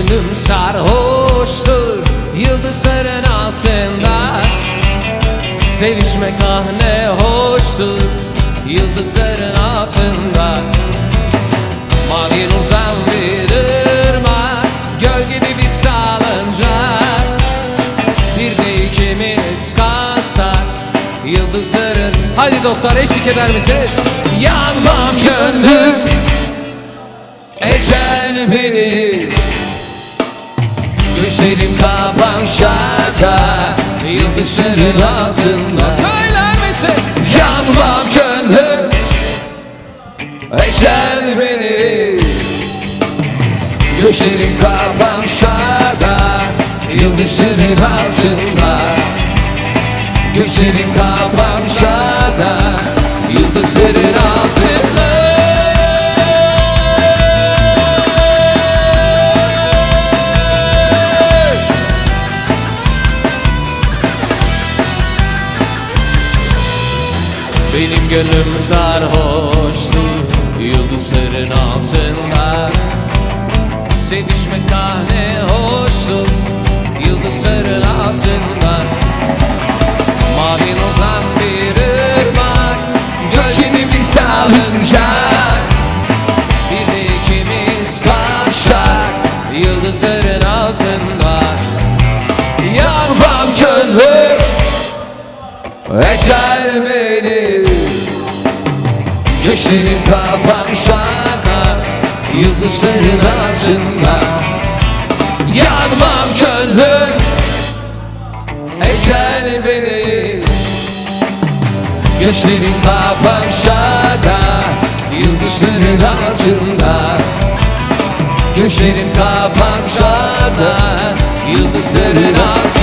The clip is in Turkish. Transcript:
gönlüm sarhoştur Yıldızların altında. Sevişmek ah ne hoştur Yıldızların altında. Mavi nurdan bir ırmak Gölgede bir salıncak Bir ikimiz kalsak Yıldızların Haydi dostlar eşlik eder misiniz? Yanmam gönlüm Ecel beni Gözlerim kapansa da Yıldızların altında. Söyler misin? Yanmam gönlüm. Ecel beni. Gözlerim kapansa da Yıldızların altında. Gözlerim kapansa da Yıldızların altında Benim gönlüm sarhoştu Yıldızların altında. Sevişmek ah ne hoştu Yıldızların altında. Mavi nurdan bir ırmak Gölgeni bir salıncak. Bir de ikimiz kalsak Yıldızların altında. Yanmam gönlüm Ecel beni kapansa da Yıldızların altında. Yanmam gönlüm Ecel beni kapansa da Yıldızların altında. Kapansa da Yıldızların altında